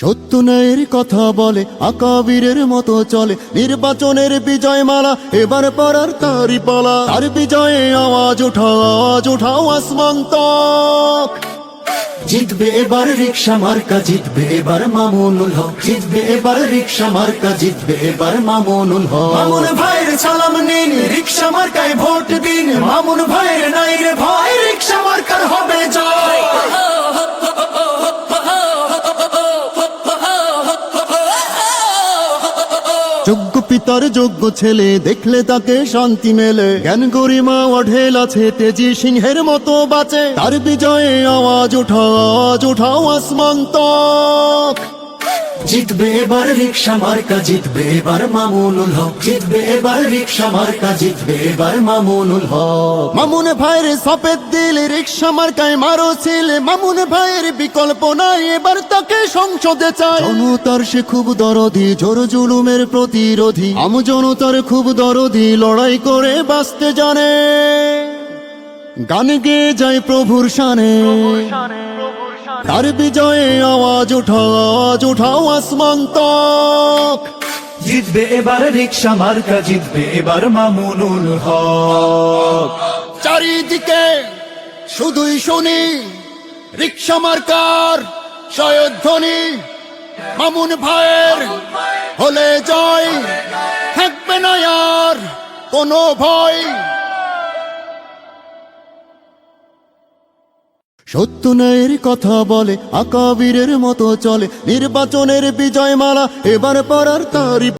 সত্য ন্যায়ের কথা বলে, আকাবীরের মতো চলে। নির্বাচনের বিজয় মালা এবার পড়ার তারি পালা। তার বিজয়ে আওয়াজ উঠাও আওয়াজ উঠাও আসমান তক জিতবে এবার রিক্সা মার্কা, জিতবে এবার মামুনুল হক। জিতবে এবার রিক্সা মার্কা, জিতবে এবার মামুনুল হক। মামুন ভাইয়ের সালাম নিন, রিক্সা মার্কায় ভোট দিন। মামুন ভাইয়ের নাই রে পিতার যোগ্য ছেলে, দেখলে তাকে শান্তি মেলে। জ্ঞান গরিমা অঢেল আছে, তেজি সিংহের মতো বাঁচে। তার বিজয়ে আওয়াজ উঠাও আওয়াজ উঠাও আসমান জিতবে এবার রিক্সা মার্কা জিতবে এবার মামুনুল হক। জিতবে এবার রিক্সা মার্কা জিতবে এবার মামুনুল হক। মামুন ভাইয়ের সপেদ দিল রিক্সা মার্কায় মারো ছিল। মামুন ভাইয়ের বিকল্প নাই এবার তাকে সংসদে চায় জনতার সে খুব দরদি জোর জুলুমের প্রতিরোধী। আম জনতার খুব দরদি লড়াই করে বাঁচতে জানে। গান গেয়ে যায় প্রভুর শানে। তার বিজয়ে আওয়াজ উঠাও আওয়াজ উঠাও আসমান তক জিতবে এবার রিক্সা মার্কা জিতবে এবার মামুনুল হক। চারিদিকে শুধুই শুনি রিক্সা মার্কার সয়ধ্বনি মামুন ভাইয়ের হলে জয় থাকবে না আর কোনো ভয়। সত্য ন্যায়ের কথা বলে আকাবীরের মতো চলে নির্বাচনের বিজয় মালা এবার পড়ার তারি